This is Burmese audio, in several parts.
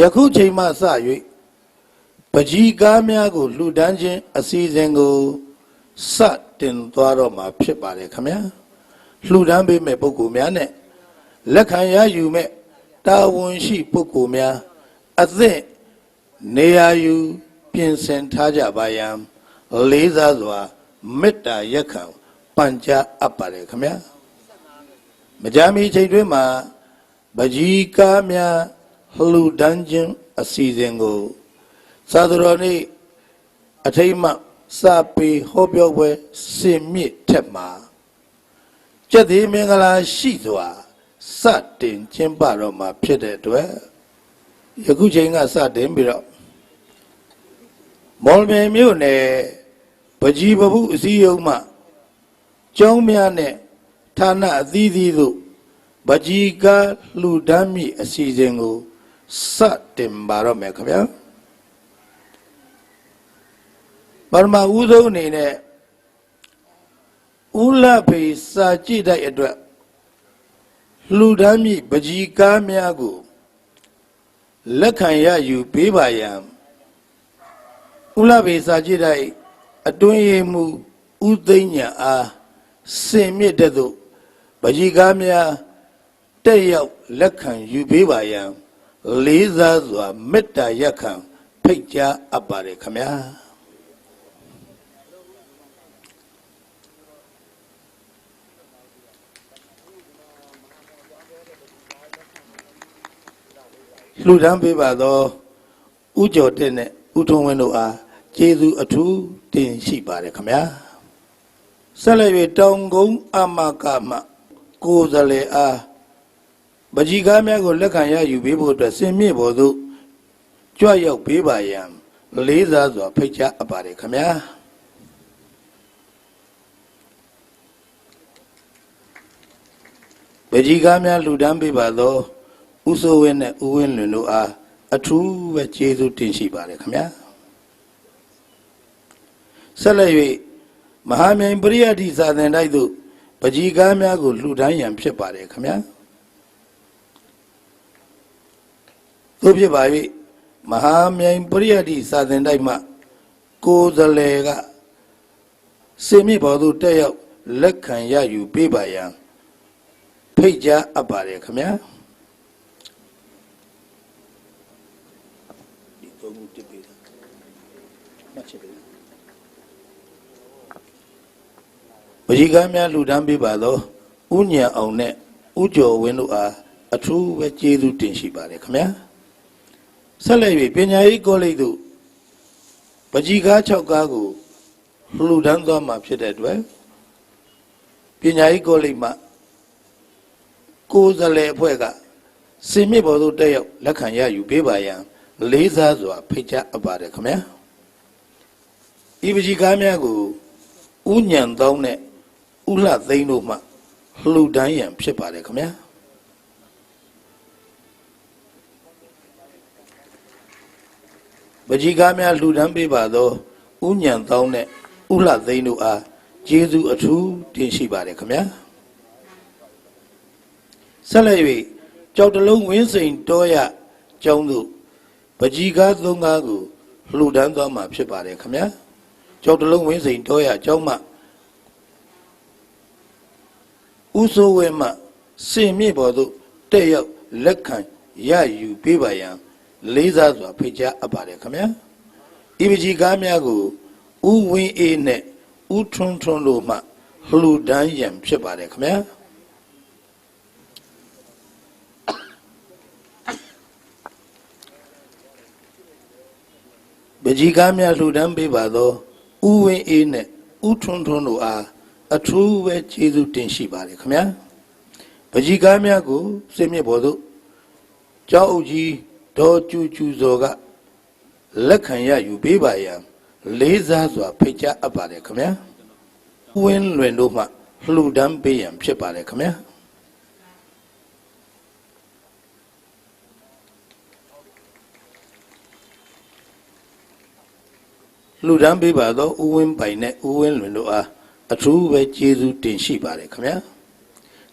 ယခုချိန်မှစ၍ပကြီးကားများကိုလှူဒန်းခြင်းအစီအစဉ်ကိုစတင်သွားတော့မှာဖြစ်ပါတယ်ခင်ဗျာလှူဒန်းပေးမဲ့ပုဂ္ဂိုလ်များနဲ့လက်ခံရယူမဲ့တာဝန်ရှိပုဂ္ဂိုလ်များအသင့်နေရာယူပြင်ဆင်ထားကြပါရန်လေးစားစွာမေတ္တာရက်ခံပန်ကြားအပ်ပါတယ်ခင်ဗျာမကြာမီချိန်တွင်မှာပကြီးကားများ လှူဒန်းခြင်းအစီအစဉ်ကိုသာသတော်နေ့အထိတ်မှစပေဟောပြောပွဲစင်မြင့်ထက်မှာကျက်သေးမင်္ဂလာရှိစွာစတင်ကျင်းပတော့မှာဖြစ်တဲ့အတွက်ယခုချိန်ကစတင်ပြီးတော့မော်လမြိုင်မြို့နယ်ပကြီးပပုအစည်းအရုံးမှကျောင်းများနဲ့ဌာနအသီးသီးတို့ပကြီးကားလှူဒန်းမိအစီအစဉ်ကို စတင်ပါတော့မယ်ခင်ဗျာပရမဦးဆုံးအနေနဲ့ဦးလဖေစာကြည့်တဲ့အတွက်လှူဒန်းမိပကြီးကားများကိုလက်ခံရယူပေးပါရန်ဦးလဖေစာကြည့်တဲ့အတွင်းရမှုဦးသိဉ္ညာအားစင်မြင့်တဲ့သို့ပကြီးကားများတက်ရောက်လက်ခံယူပေးပါရန် လေးစားစွာမေတ္တာရက်ခံဖိတ်ကြားအပ်ပါတယ်ခမညာလှူဒန်းပေးပါသောဥကျော်တဲ့နဲ့ဥထုံးဝင်းတို့အားကျေးဇူးအထူးတင်ရှိပါတယ်ခမညာဆက်လက်၍တောင်ကုန်းအမကမှကိုယ်စလေအား ပကြီးကားများကိုလက်ခံရယူပေးဖို့အတွက်စင်မြင့်ပေါ်သို့ကြွရောက်ပေးပါရန်လေးစားစွာဖိတ်ကြားအပ်ပါတယ်ခမညာပကြီးကားများလှူဒန်းပေးပါသောဥဆိုးဝင်းနဲ့ဥဝင်းလွင်တို့အားအထူးပဲကျေးဇူးတင်ရှိပါတယ်ခမညာဆက်လက်၍မဟာမြိုင်ပရိယတ်တိသာသင်တိုက်သို့ပကြီးကားများကိုလှူဒန်းရန်ဖြစ်ပါတယ်ခမညာ သို့ဖြစ်ပါ၍မဟာမြိုင်ပရိယတ်တိသာသင်တိုက်မှကိုယ်စလဲကစေမြင့်ဘော်သို့တက်ရောက်လက်ခံရယူပေးပါရန်ဖိတ်ကြားအပ်ပါတယ်ခမညာဒီသုံးခုတစ်ပေးတာမှတ်ချက်ပေးပရိကမ်းများလှူဒန်းပေးပါသောဥညံအောင်နဲ့ဥကျော်ဝင်းတို့အားအထူးပဲကျေးဇူးတင်ရှိပါတယ်ခင်ဗျာ ဆက်လက်၍ပညာရေးကောလိပ်သို့ပကြီးကား6ကားကိုလှူဒန်းသွားမှာဖြစ်တဲ့အတွက်ပညာရေးကောလိပ်မှကိုယ်စားလှယ်အဖွဲ့ကစင်မြင့်ဘော်သို့တက်ရောက်လက်ခံရယူပေးပါရန်လေးစားစွာဖိတ်ကြားအပ်ပါတယ်ခင်ဗျာဤပကြီးကားများကိုဥညံတောင်းနဲ့ဥလှသိန်းတို့မှလှူဒန်းရန်ဖြစ်ပါတယ်ခင်ဗျာ ကြီးကားများလှူဒန်းပေးပါသောဥညံတောင်းနဲ့ဥလှသိန်းတို့အားကျေးဇူးအထူးတင်ရှိပါတယ်ခင်ဗျာဆက်လက်၍ကြောက်တလုံးဝင်းစိန်တောရကျောင်းသို့ပကြီးကားသုံးကားကိုလှူဒန်းသွားမှာဖြစ်ပါတယ်ခင်ဗျာကြောက်တလုံးဝင်းစိန်တောရကျောင်းမှဥဆိုးဝဲမှစင်မြင့်ပေါ်သို့တက်ရောက်လက်ခံရယူပေးပါရန် လေးစားစွာဖိတ်ကြားအပ်ပါတယ်ခင်ဗျာဤပကြီးကားများကိုဥဝင်းအေးနဲ့ဥထွန်းထွန်းတို့မှလှူဒန်းရန်ဖြစ်ပါတယ်ခင်ဗျာပကြီးကားများလှူဒန်းပေးပါသောဥဝင်းအေးနဲ့ဥထွန်းထွန်းတို့အားအထူးပဲကျေးဇူးတင်ရှိပါတယ်ခင်ဗျာပကြီးကားများကိုစိတ်မြင့်ပေါ်သို့ကျောင်းအုပ်ကြီး ဒေါ်ကျူကျူဇော်ကလက်ခံရယူပေးပါရန်လေးစားစွာဖိတ်ကြားအပ်ပါတယ်ခင်ဗျာဝင်းလွင်တို့မှလှူဒန်းပေးရန်ဖြစ်ပါတယ်ခင်ဗျာလူဒန်းပေးပါသောဥဝင်းပိုင်နဲ့ဥဝင်းလွင်တို့အားအထူးပဲကျေးဇူးတင်ရှိပါတယ်ခင်ဗျာ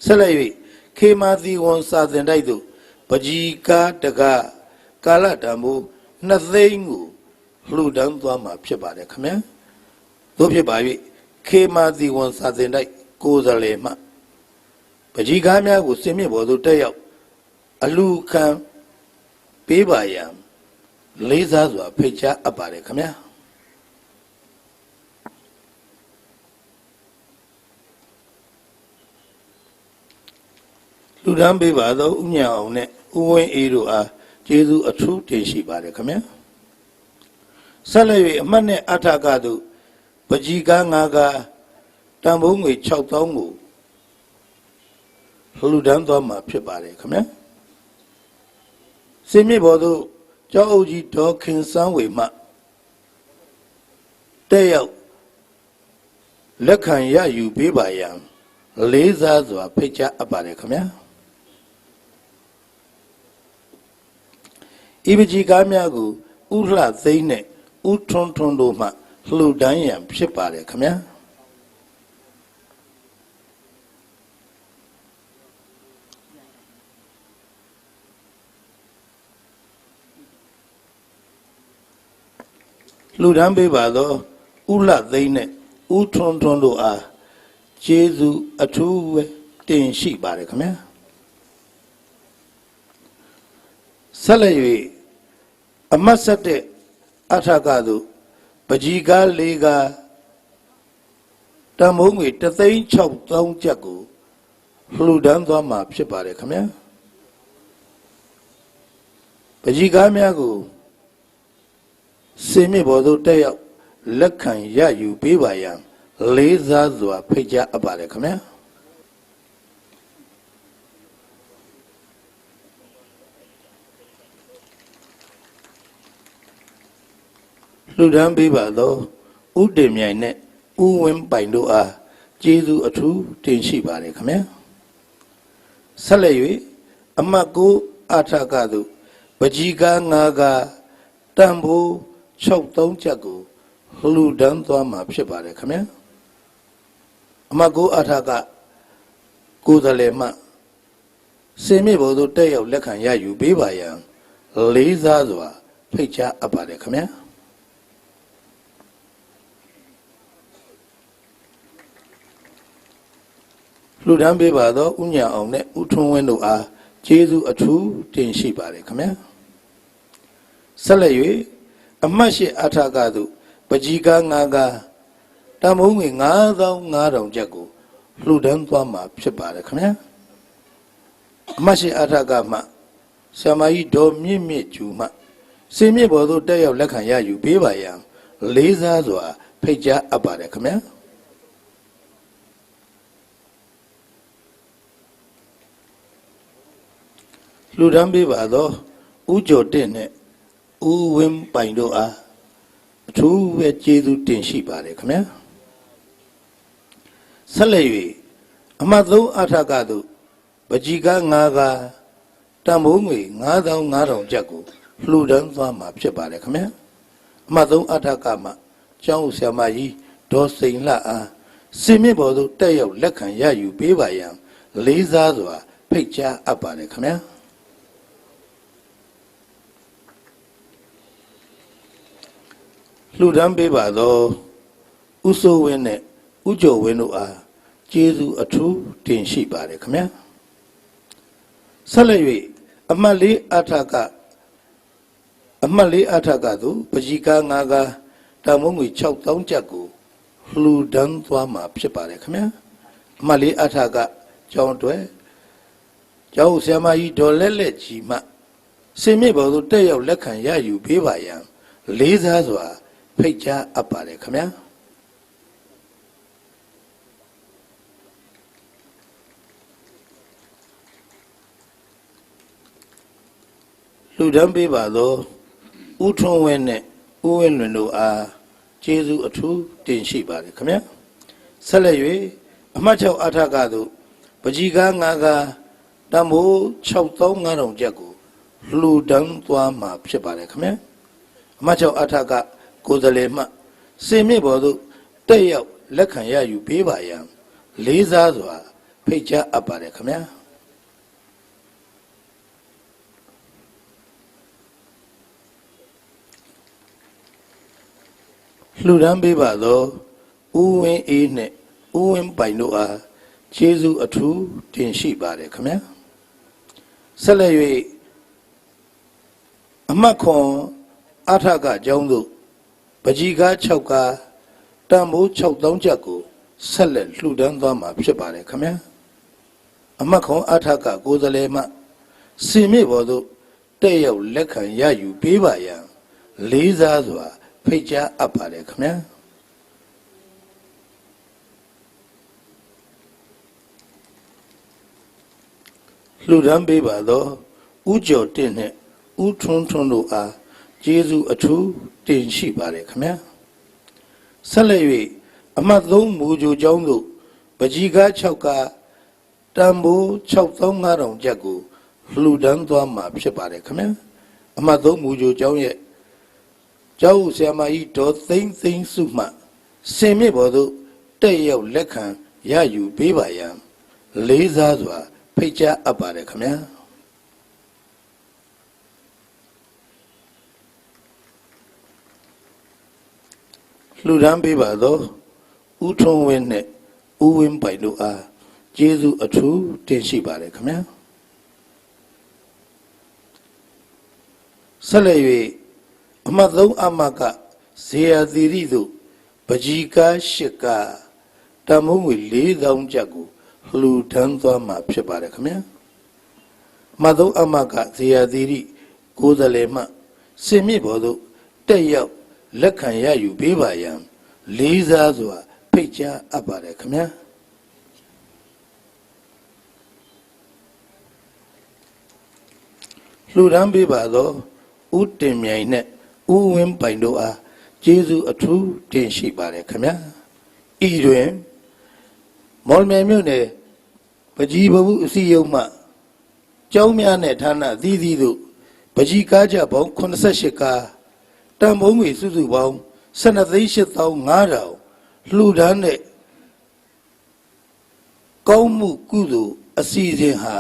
ဆက်လက်၍ခေမာသီဝန်စာသင်တိုက်သို့ပကြီးကားတက ကာလတန်ဖိုးနှစ်သိန်းကိုလှူဒန်းသွားမှာဖြစ်ပါတယ်ခင်ဗျာတို့ဖြစ်ပါ၍ခေမာသီဝန်စာသင်တိုက်ကိုယ်စားလှယ်မှပကြီးကားများကိုစင်မြင့်ပေါ်သို့တက်ရောက်အလူခံပေးပါရန်လေးစားစွာဖိတ်ကြားအပ်ပါတယ်ခင်ဗျာလူဒန်းပေးပါသောဥညာအောင်နဲ့ဥဝင်းအေးတို့အား ကျေးဇူးအထူးတင်ရှိပါတယ်ခင်ဗျာဆက်လက်၍အမှတ်နဲ့အထာကတို့ပကြီးကားငါးကားတန်ဖိုးငွေ6000ကိုလူဒန်းသွားမှာဖြစ်ပါတယ်ခင်ဗျာစင်မြင့်ဘော်တို့ကျောင်းအုပ်ကြီးဒေါ်ခင်စန်းဝေမှတဲ့ရောက်လက်ခံရယူပေးပါရန်လေးစားစွာဖိတ်ကြားအပ်ပါတယ်ခင်ဗျာ ဤပကြီးကားများကိုဥလှသိမ့်နဲ့ဥထွန်းထွန်းတို့မှလှူဒန်းရန်ဖြစ်ပါတယ်ခင်ဗျာလူဒန်းပေးပါသောဥလှသိမ့်နဲ့ဥထွန်းထွန်းတို့အားကျေးဇူးအထူးပဲတင်ရှိပါတယ်ခင်ဗျာ ဆက်လက်၍အမတ်ဆက်တဲ့အထကသို့ပကြီးကားလေးကားတမုံငွေ3သိန်း6000ကျပ်ကိုလှူဒန်းသွားမှာဖြစ်ပါတယ်ခင်ဗျာပကြီးကားများကိုစင်မြင့်ဘော်သို့တက်ရောက်လက်ခံရယူပေးပါရန်လေးစားစွာဖိတ်ကြားအပ်ပါတယ်ခင်ဗျာ လူဒန်းပေးပါသောဥတင်မြိုင်နဲ့ဥဝင်းပိုင်တို့အားကျေးဇူးအထူးတင်ရှိပါတယ်ခင်ဗျာဆက်လက်၍အမတ်ကိုအာထကသို့ပကြီးကားငါးကားတန်ဖိုး63ချက်ကိုလှူဒန်းသွားမှာဖြစ်ပါတယ်ခင်ဗျာအမတ်ကိုအာထကကိုယ်စားလှယ်မှစင်မြင့်ဘုံသို့တက်ရောက်လက်ခံရယူပေးပါရန်လေးစားစွာဖိတ်ကြားအပ်ပါတယ်ခင်ဗျာ လူဒန်းပေးပါသောဥညာအောင်နဲ့ဥထွန်းဝင်းတို့အားကျေးဇူးအထူးတင်ရှိပါတယ်ခင်ဗျာဆက်လက်၍အမတ်ရှိအထာကသို့ပကြီးကားငါးကားတမုံငွေ9500ကျပ်ကိုလှူဒန်းသွားမှာဖြစ်ပါတယ်ခင်ဗျာအမတ်ရှိအထာကမှဆမကြီးဒေါ်မြင့်မြင့်ကျူမှစင်မြင့်ဘော်သို့တက်ရောက်လက်ခံရယူပေးပါရန်လေးစားစွာဖိတ်ကြားအပ်ပါတယ်ခင်ဗျာ လူဒန်းပေးပါသောဥကျော်တင့်နဲ့ဥဝင်းပိုင်တို့အားအထူးပဲကျေးဇူးတင်ရှိပါတယ်ခင်ဗျာဆက်လက်၍အမတ်သုံးအထကသို့ပကြီးကားငါးကားတန်ဖိုးငွေ9500ကျပ်ကိုလှူဒန်းသွားမှာဖြစ်ပါတယ်ခင်ဗျာအမတ်သုံးအထကမှကျောင်းဆရာမကြီးဒေါ်စိန်လှအားစင်မြင့်ဘော်သို့တက်ရောက်လက်ခံရယူပေးပါရန်လေးစားစွာဖိတ်ကြားအပ်ပါတယ်ခင်ဗျာ လှူဒန်းပေးပါသောဥစိုးဝင်းနဲ့ဥကျော်ဝင်းတို့အားကျေးဇူးအထူးတင်ရှိပါတယ်ခင်ဗျာဆက်လက်၍အမတ်လေးအထကအမတ်လေးအထကသို့ပကြီးကားငါးကားတမုံငွေ6000ကျပ်ကိုလှူဒန်းသွားမှာဖြစ်ပါတယ်ခင်ဗျာအမတ်လေးအထကကျောင်းတွေကျောင်းဆရာမကြီးဒေါ်လက်လက်ကြီးမှစင်မြင့်ဘော်သို့တက်ရောက်လက်ခံရယူပေးပါရန်လေးစားစွာ ဖိတ်ကြားအပ်ပါတယ်ခင်ဗျာလူဒန်းပေးပါသောဥထုံးဝင်းနဲ့ဥဝင်းလွင်တို့အားကျေးဇူးအထူးတင်ရှိပါတယ်ခင်ဗျာဆက်လက်၍အမှတ်6အထကသို့ပကြီးကားငါးကားတံမိုး6500ကျပ်ကိုလှူဒန်းသွားမှာဖြစ်ပါတယ်ခင်ဗျာအမှတ်6အထက ကိုယ်စားလှယ်မှစင်မြစ်ပေါ်သို့တက်ရောက်လက်ခံရယူပေးပါရန်လေးစားစွာဖိတ်ကြားအပ်ပါတယ်ခင်ဗျာလှူဒန်းပေးပါသောဥဝင်းအေးနှင့်ဥဝင်းပိုင်တို့အားကျေးဇူးအထူးတင်ရှိပါတယ်ခင်ဗျာဆက်လက်၍အမှတ်ခွန်အထကအကြောင်းသို့ ကြီးကား6ကားတန်ဖိုး6000ကျပ်ကိုဆက်လက်လှူဒန်းသွားမှာဖြစ်ပါတယ်ခင်ဗျာအမှတ်ခွန်အထကကိုယ်စားလှယ်မှစင်မြင့်ဘော်သို့တဲ့ရောက်လက်ခံရယူပေးပါရန်လေးစားစွာဖိတ်ကြားအပ်ပါတယ်ခင်ဗျာလှူဒန်းပေးပါသောဥကျော်တင့်နှင့်ဥထွန်းထွန်းတို့အားကျေးဇူးအထူး တင်ရှိပါတယ်ခင်ဗျာဆက်လက်၍အမှတ်3မူကြိုကျောင်းသို့ပကြီးကား6ကားတန်ဖိုး6500ကျပ်ကိုလှူဒန်းသွားမှာဖြစ်ပါတယ်ခင်ဗျာအမှတ်3မူကြိုကျောင်းရဲ့ကျောင်းဦးဆရာမကြီးဒေါ်သိန်းသိန်းစုမှစင်မြင့်ဘော်သို့တက်ရောက်လက်ခံရယူပေးပါရန်လေးစားစွာဖိတ်ကြားအပ်ပါတယ်ခင်ဗျာ လှူဒန်းပေးပါသောဥထုံးဝင်းနှင့်ဥဝင်းပိုင်တို့အားကျေးဇူးအထူးတင်ရှိပါတယ်ခင်ဗျာဆက်လက်၍အမှတ်သုံးအမကဇေယသီရိတို့ပကြီးကားရှစ်ကားတမုံငွေ4000ကျပ်ကိုလှူဒန်းသွားမှာဖြစ်ပါတယ်ခင်ဗျာအမှတ်သုံးအမကဇေယသီရိကိုယ်စားလှယ်မှစင်မြင့်ဘော်တို့တက်ရောက် လက်ခံရယူပေးပါရန်လေးစားစွာဖိတ်ကြားအပ်ပါတယ်ခင်ဗျာလှူဒန်းပေးပါသောဥတင်မြိုင်နဲ့ဥဝင်းပိုင်တို့အားကျေးဇူးအထူးတင်ရှိပါတယ်ခင်ဗျာဤတွင်မော်လမြိုင်မြို့နယ်ပကြီးဘဝအစည်းအရုံးမှကျောင်းများနဲ့ဌာနသီးသီးတို့ပကြီးကားကြပေါင်း88ကား တန်ဖိုးငွေစုစုပေါင်း12သိန်း8500လှူဒန်းတဲ့ကောင်းမှုကုသိုလ်အစီအစဉ်ဟာ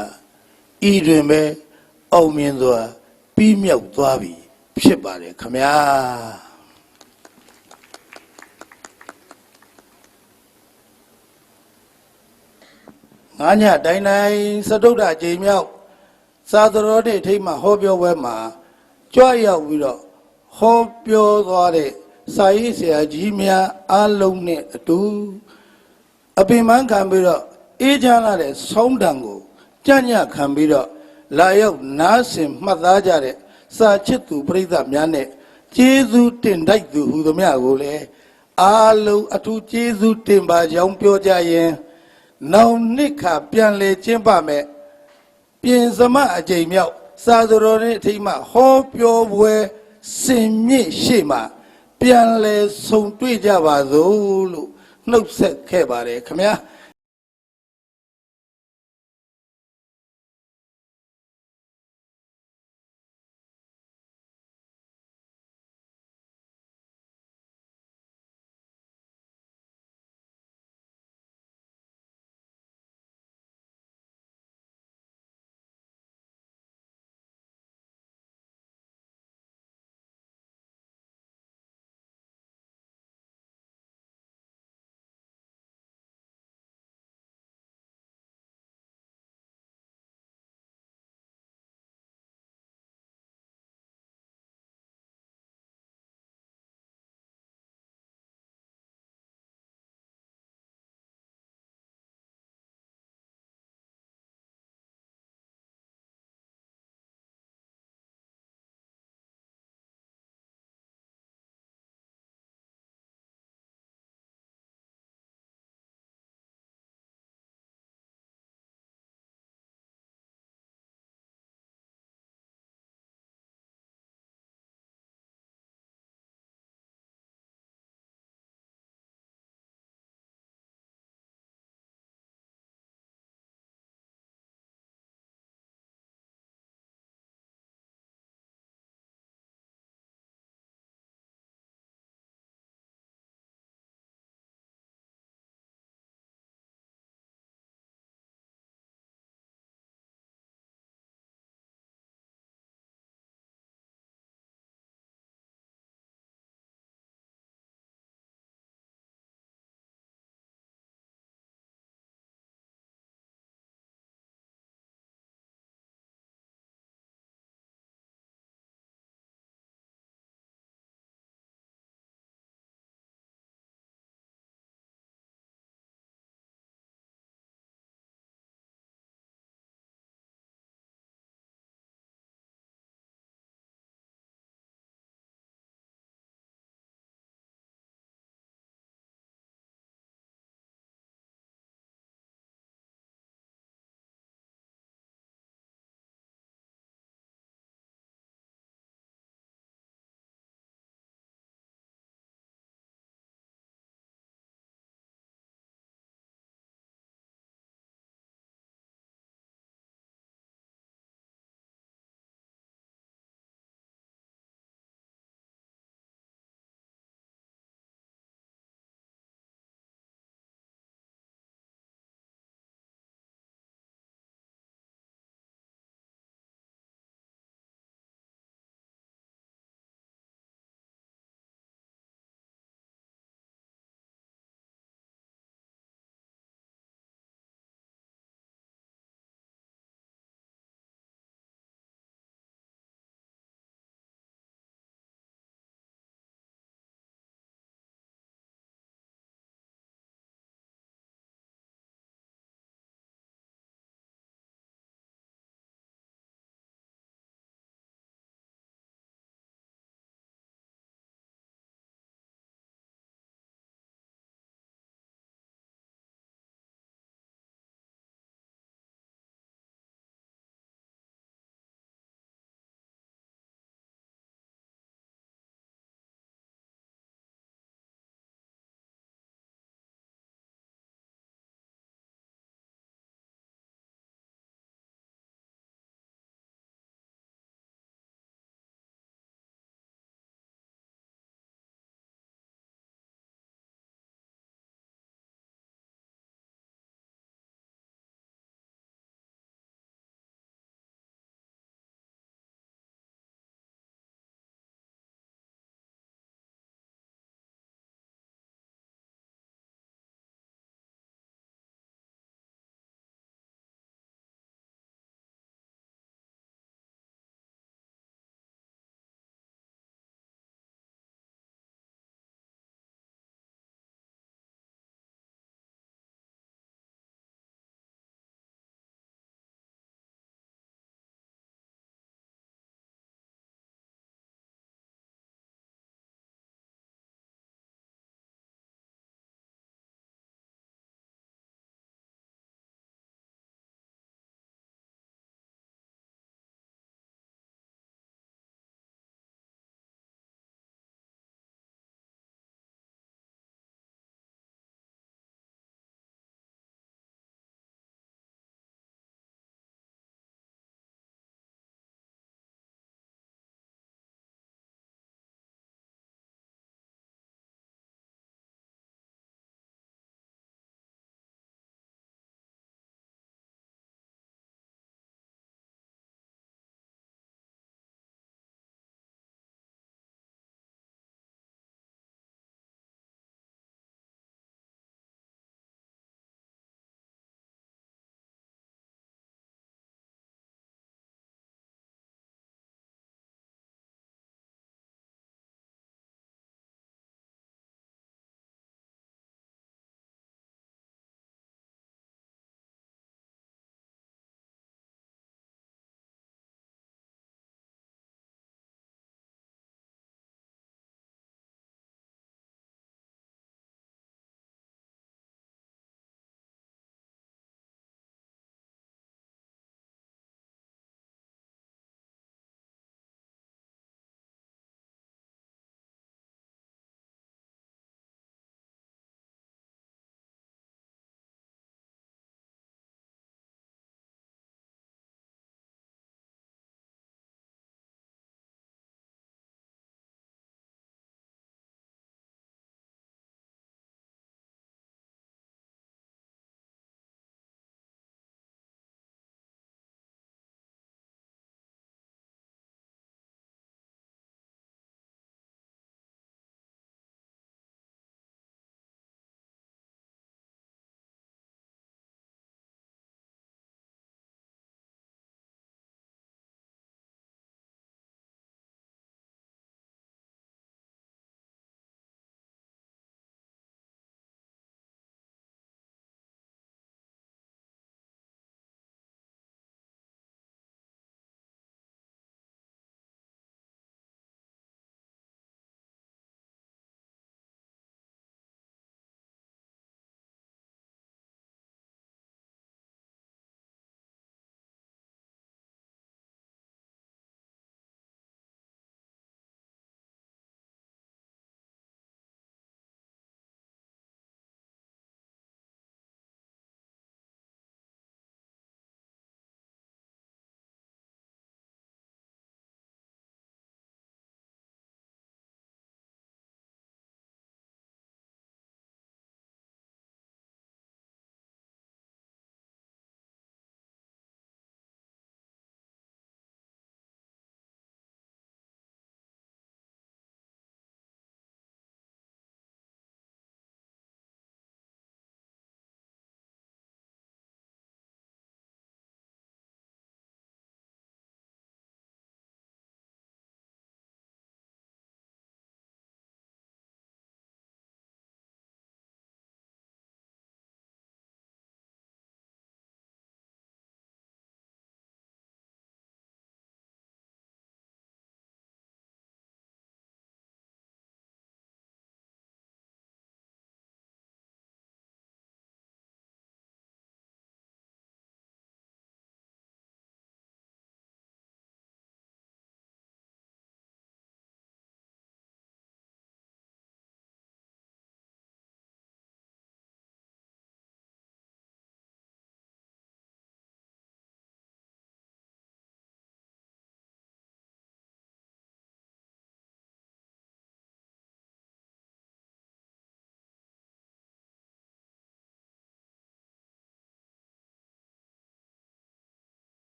ဤတွင်ပဲအောင်မြင်စွာပြီးမြောက်သွားပြီဖြစ်ပါတယ်ခမညာငါးညတိုင်းတိုင်းစတုဒ္ဓကြိမ်မြောက်သာသတော်တဲ့ထိတ်မှဟောပြောပွဲမှာကြွရောက်ပြီးတော့ ဟောပြောသွားတဲ့စာရေးဆရာကြီးများအားလုံးနဲ့အတူအပင်ပန်းခံပြီးတော့အေးချမ်းလာတဲ့ဆောင်းတံကိုကြညခံပြီးတော့လာရောက်နားဆင်မှတ်သားကြတဲ့စာချစ်သူပရိသတ်များနဲ့ကျေးဇူးတင်တိုက်သူဟူသမျှကိုလည်းအားလုံးအထူးကျေးဇူးတင်ပါကြောင်းပြောကြရင်နောင်နှစ်ခါပြန်လေကျင်းပမယ်ပြင်စမအကြိမ်မြောက်စာသတော်နဲ့အထိမ်းမှဟောပြောပွဲ စင်မြင့်ရှေ့မှာပြန်လဲဆုံတွေ့ကြပါစို့လို့နှုတ်ဆက်ခဲ့ပါတယ်ခမညာ